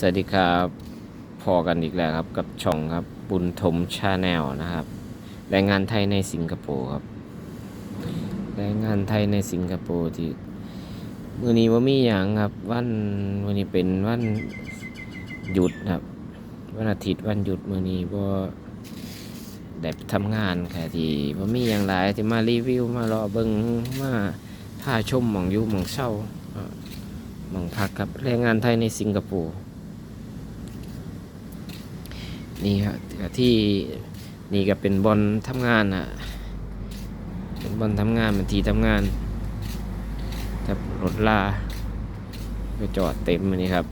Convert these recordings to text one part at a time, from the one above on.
สวัสดีครับพอกันอีกแล้วครับกับช่องครับบุญธมชาแนลนะครับแรงงานไทยในสิงคโปร์ครับแรงงานไทยในสิงคโปร์ที่มือนี้ว่ามีอย่างครับวันวันนี้เป็นวันหยุดครับวันอาทิตย์วันหยุดมือนี้บ่าได้ทำงานค่ะที่ว่ามีอย่างไรที่มารีวิวมารอเบิงมาพาชมมองยู่มองเช่ามองพักครับแรงงานไทยในสิงคโปร์ นี่ครับที่นี่ก็เป็นบอลทำงานอะเป็นบอลทำงานเป็นทีทำงานครับรถลาไปจอดเต็มอันนี้ครับ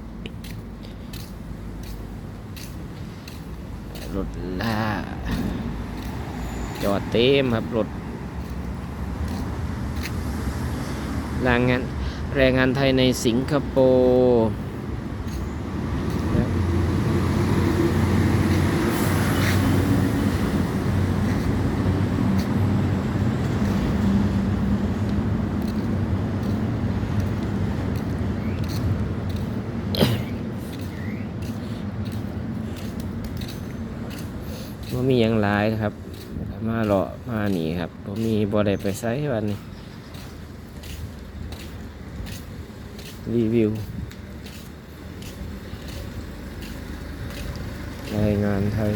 รถลาจอดเต็มครับ รถแรงงานแรงงานไทยในสิงคโปร์ ว่มีอย่างหลายนะครับ มาเลาะมาหนีครับว่มีบ่ได้ไปไซส์วันนี้รีวิวรายงานไทย